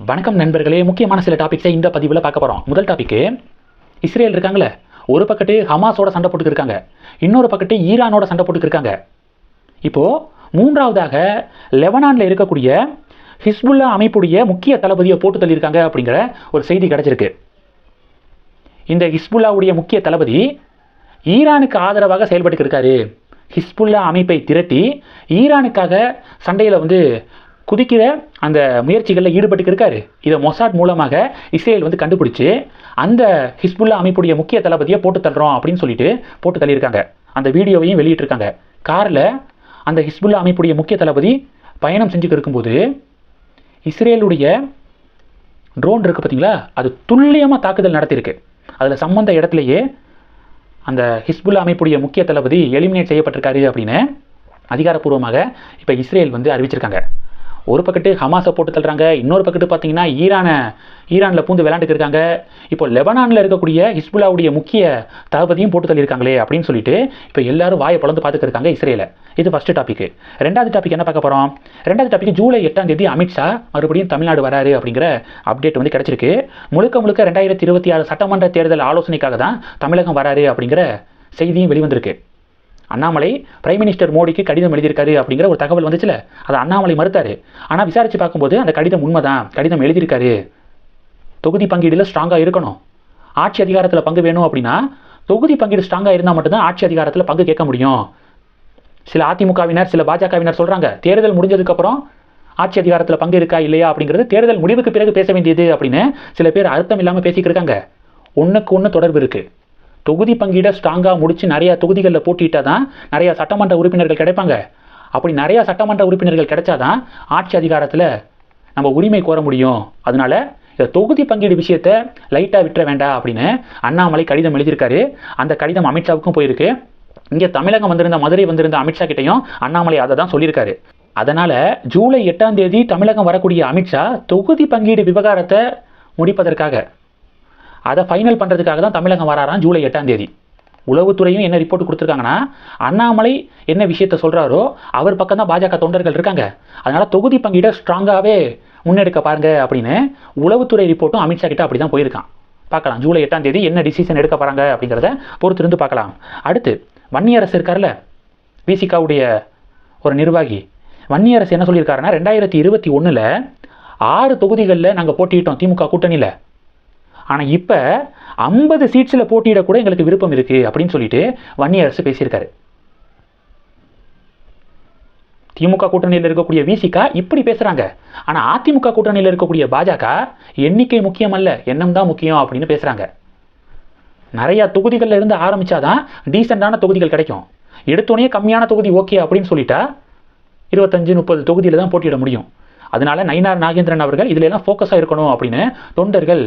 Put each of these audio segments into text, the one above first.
வணக்கம் நண்பர்களே. முக்கியமான சில டாபிக்ஸை இந்த பதிவில் பார்க்க போகிறோம் முதல் டாபிக்கு இஸ்ரேல் இருக்காங்களே ஒரு பக்கத்து ஹமாஸோட சண்டை போட்டுக்கிருக்காங்க இன்னொரு பக்கத்து ஈரானோட சண்டை போட்டுக்கிருக்காங்க இப்போது மூன்றாவதாக லெபனானில் இருக்கக்கூடிய ஹிஸ்புல்லா அமைப்புடைய முக்கிய தளபதியை போட்டு தள்ளியிருக்காங்க அப்படிங்கிற ஒரு செய்தி கிடச்சிருக்கு. இந்த ஹிஸ்புல்லாவுடைய முக்கிய தளபதி ஈரானுக்கு ஆதரவாக செயல்பட்டு இருக்காரு. ஹிஸ்புல்லா அமைப்பை திரட்டி ஈரானுக்காக சண்டையில் வந்து குதிக்கிற அந்த முயற்சிகளில் ஈடுபட்டு இருக்காரு. இதை மொசாட் மூலமாக இஸ்ரேல் வந்து கண்டுபிடிச்சு அந்த ஹிஸ்புல்லா அமைப்புடைய முக்கிய தளபதியை போட்டு தள்ளுறோம் அப்படின்னு சொல்லிட்டு போட்டு தள்ளியிருக்காங்க. அந்த வீடியோவையும் வெளியிட்டிருக்காங்க. காரில் அந்த ஹிஸ்புல்லா அமைப்புடைய முக்கிய தளபதி பயணம் செஞ்சுட்டு இருக்கும்போது இஸ்ரேலுடைய ட்ரோன் இருக்குது பார்த்தீங்களா? அது துல்லியமாக தாக்குதல் நடத்தியிருக்கு. அதில் சம்பந்த இடத்துலையே அந்த ஹிஸ்புல்லா அமைப்புடைய முக்கிய தளபதி எலிமினேட் செய்யப்பட்டிருக்காரு அப்படின்னு அதிகாரப்பூர்வமாக இப்போ இஸ்ரேல் வந்து அறிவிச்சிருக்காங்க. ஒரு பக்கத்து ஹமாஸை போட்டு தள்ளுறாங்க இன்னொரு பக்கத்து பார்த்தீங்கன்னா ஈரானை ஈரானில் பூந்து விளையாண்டுட்டு இருக்காங்க. இப்போ லெபனானில் இருக்கக்கூடிய ஹிஸ்புல்லாவுடைய முக்கிய தளபதியும் போட்டு தள்ளியிருக்காங்களே அப்படின்னு சொல்லிட்டு இப்போ எல்லாரும் வாயை பிளந்து பார்த்துட்டு இருக்காங்க இஸ்ரேலை. இது ஃபஸ்ட்டு டாபிக் ரெண்டாவது டாபிக் என்ன பார்க்க போகிறோம் ரெண்டாவது டாபிக் ஜூலை எட்டாம் தேதி அமித்ஷா மறுபடியும் தமிழ்நாடு வராரு அப்படிங்கிற அப்டேட் வந்து கிடச்சிருக்கு. முழுக்க முழுக்க ரெண்டாயிரத்தி இருபத்தி ஆறு சட்டமன்ற தேர்தல் ஆலோசனைக்காக தான் தமிழகம் வராரு அப்படிங்கிற செய்தியும் வெளிவந்திருக்கு. அண்ணாமலை பிரைம் மினிஸ்டர் மோடிக்கு கடிதம் எழுதியிருக்காரு அப்படிங்கிற ஒரு தகவல் வந்துச்சுல. அதை அண்ணாமலை மறுத்தார். ஆனால் விசாரித்து பார்க்கும்போது அந்த கடிதம் உண்மைதான். கடிதம் எழுதியிருக்காரு. தொகுதி பங்கீடில் ஸ்ட்ராங்காக இருக்கணும். ஆட்சி அதிகாரத்தில் பங்கு வேணும் அப்படின்னா தொகுதி பங்கீடு ஸ்ட்ராங்காக இருந்தால் மட்டும்தான் ஆட்சி அதிகாரத்தில் பங்கு கேட்க முடியும். சில அதிமுகவினர் சில பாஜகவினர் சொல்கிறாங்க தேர்தல் முடிஞ்சதுக்கப்புறம் ஆட்சி அதிகாரத்தில் பங்கு இருக்கா இல்லையா? அப்படிங்கிறது தேர்தல் முடிவுக்கு பிறகு பேச வேண்டியது அப்படின்னு சில பேர் அர்த்தம் இல்லாமல் பேசிக்கிருக்காங்க இருக்காங்க. ஒன்றுக்கு ஒன்று தொடர்பு இருக்குது தொகுதி பங்கீடை ஸ்ட்ராங்காக முடித்து நிறையா தொகுதிகளில் போட்டிட்டால் தான் நிறையா சட்டமன்ற உறுப்பினர்கள் கிடைப்பாங்க. அப்படி நிறையா சட்டமன்ற உறுப்பினர்கள் கிடைச்சாதான் ஆட்சி அதிகாரத்தில் நம்ம உரிமை கோர முடியும். அதனால இந்த தொகுதி பங்கீடு விஷயத்த லைட்டாக விட்டுற வேண்டாம் அப்படின்னு அண்ணாமலை கடிதம் எழுதியிருக்காரு. அந்த கடிதம் அமித்ஷாவுக்கும் போயிருக்கு. இங்கே தமிழகம் வந்திருந்த மதுரை வந்திருந்த அமித்ஷா கிட்டையும் அண்ணாமலை அதை தான் சொல்லியிருக்காரு. அதனால் ஜூலை எட்டாம் தேதி தமிழகம் வரக்கூடிய அமித்ஷா தொகுதி பங்கீடு விவகாரத்தை முடிப்பதற்காக அதை ஃபைனல் பண்ணுறதுக்காக தான் தமிழகம் வராராம் ஜூலை எட்டாம் தேதி. உளவுத்துறையும் என்ன ரிப்போர்ட் கொடுத்துருக்காங்கன்னா அண்ணாமலை என்ன விஷயத்த சொல்கிறாரோ அவர் பக்கம் தான் பாஜக தொண்டர்கள் இருக்காங்க. அதனால் தொகுதி பங்கீட ஸ்ட்ராங்காகவே முன்னெடுக்க பாருங்க அப்படின்னு உளவுத்துறை ரிப்போர்ட்டும் அமித்ஷா கிட்ட அப்படி தான் போயிருக்கான். பார்க்கலாம் ஜூலை எட்டாம் தேதி என்ன டிசிஷன் எடுக்க போகிறாங்க அப்படிங்கிறத பொறுத்திருந்து பார்க்கலாம். அடுத்து வன்னியரசு இருக்கார்ல விசிகாவுடைய ஒரு நிர்வாகி. வன்னியரசு என்ன சொல்லியிருக்காருன்னா ரெண்டாயிரத்தி இருபத்தி ஒன்றில் ஆறு தொகுதிகளில் நாங்கள் போட்டியிட்டோம் திமுக கூட்டணியில். ஆனால் இப்போ ஐம்பது சீட்ஸில் போட்டியிடக்கூட எங்களுக்கு விருப்பம் இருக்குது அப்படின்னு சொல்லிட்டு வன்னியரசு பேசியிருக்காரு. திமுக கூட்டணியில் இருக்கக்கூடிய விசிகா இப்படி பேசுகிறாங்க ஆனால் அதிமுக கூட்டணியில் இருக்கக்கூடிய பாஜக எண்ணிக்கை முக்கியமல்ல எண்ணம் தான் முக்கியம் அப்படின்னு பேசுகிறாங்க நிறையா தொகுதிகளில் இருந்து ஆரம்பித்தாதான் டீசெண்டான தொகுதிகள் கிடைக்கும். எடுத்தோடனே கம்மியான தொகுதி ஓகே அப்படின்னு சொல்லிட்டா இருபத்தஞ்சு முப்பது தொகுதியில் தான் போட்டியிட முடியும். அதனால நயினார் நாகேந்திரன் அவர்கள் இதுல எல்லாம் ஃபோக்கஸாக இருக்கணும் அப்படின்னு தொண்டர்கள்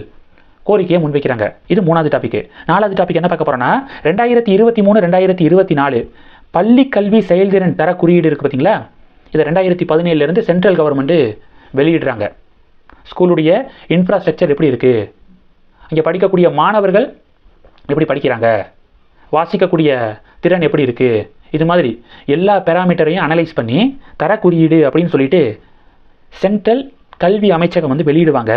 கோரிக்கையை முன்வைக்கிறாங்க. இது மூணாவது டாபிக் நாலாவது டாபிக் என்ன பார்க்க போறோம்னா ரெண்டாயிரத்தி இருபத்தி மூணு ரெண்டாயிரத்தி இருபத்தி நாலு பள்ளி கல்வி செயல்திறன் தர குறியீடு இருக்குது பார்த்தீங்களா இதை ரெண்டாயிரத்தி பதினேழுலேருந்து சென்ட்ரல் கவர்மெண்ட்டு வெளியிடுறாங்க. ஸ்கூலுடைய இன்ஃப்ராஸ்ட்ரக்சர் எப்படி இருக்குது இங்கே படிக்கக்கூடிய மாணவர்கள் எப்படி படிக்கிறாங்க? வாசிக்கக்கூடிய திறன் எப்படி இருக்குது இது மாதிரி எல்லா பேராமீட்டரையும் அனலைஸ் பண்ணி தர குறியீடு அப்படின்னு சொல்லிட்டு சென்ட்ரல் கல்வி அமைச்சகம் வந்து வெளியிடுவாங்க.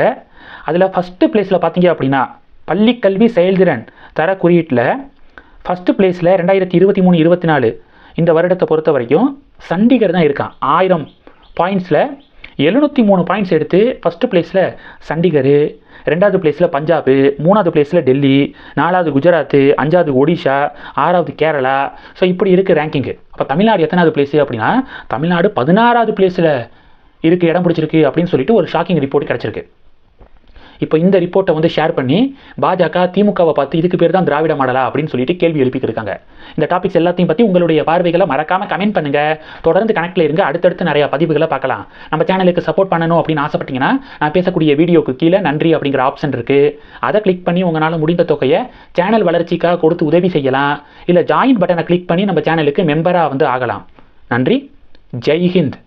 அதில் ஃபஸ்ட்டு பிளேஸில் பார்த்தீங்க அப்படின்னா பள்ளி கல்வி செயல்திறன் தர குறியீட்டில் ஃபஸ்ட்டு பிளேஸில் ரெண்டாயிரத்தி இருபத்தி மூணு இருபத்தி நாலு இந்த வருடத்தை பொறுத்த வரைக்கும் சண்டிகர் தான் இருக்கான். ஆயிரம் பாயிண்ட்ஸில் எழுநூற்றி மூணு பாயிண்ட்ஸ் எடுத்து ஃபஸ்ட்டு பிளேஸில் சண்டிகர் ரெண்டாவது பிளேஸில் பஞ்சாபு மூணாவது பிளேஸில் டெல்லி நாலாவது குஜராத்து அஞ்சாவது ஒடிஷா ஆறாவது கேரளா. ஸோ இப்படி இருக்குது ரேங்கிங்கு அப்போ தமிழ்நாடு எத்தனாவது பிளேஸு அப்படின்னா தமிழ்நாடு பதினாறாவது பிளேஸில் இருக்குது இடம் பிடிச்சிருக்கு அப்படின்னு சொல்லிட்டு ஒரு ஷாக்கிங் ரிப்போர்ட் கிடச்சிருக்கு. இப்போ இந்த ரிப்போர்ட்டை வந்து ஷேர் பண்ணி பாஜக திமுகவை பார்த்து இதுக்கு பேர் தான் திராவிட மாடலா அப்படின்னு சொல்லிட்டு கேள்வி எழுப்பிக்கிருக்காங்க. இந்த டாபிக்ஸ் எல்லாத்தையும் பற்றி உங்களுடைய பார்வைகளை மறக்காமல் கமெண்ட் பண்ணுங்கள் தொடர்ந்து கனெக்டில் இருங்க. அடுத்தடுத்து நிறைய பதிவுகளை பார்க்கலாம். நம்ம சேனலுக்கு சப்போர்ட் பண்ணணும் அப்படின்னு ஆசைப்பட்டீங்கன்னா நான் பேசக்கூடிய வீடியோக்கு கீழே நன்றி அப்படிங்கிற ஆப்ஷன் இருக்குது அதை கிளிக் பண்ணி உங்களால் முடிந்த தொகையை சேனல் வளர்ச்சிக்காக கொடுத்து உதவி செய்யலாம். இல்லை ஜாயின் பட்டனை கிளிக் பண்ணி நம்ம சேனலுக்கு மெம்பராக வந்து ஆகலாம். நன்றி. ஜெய்ஹிந்த்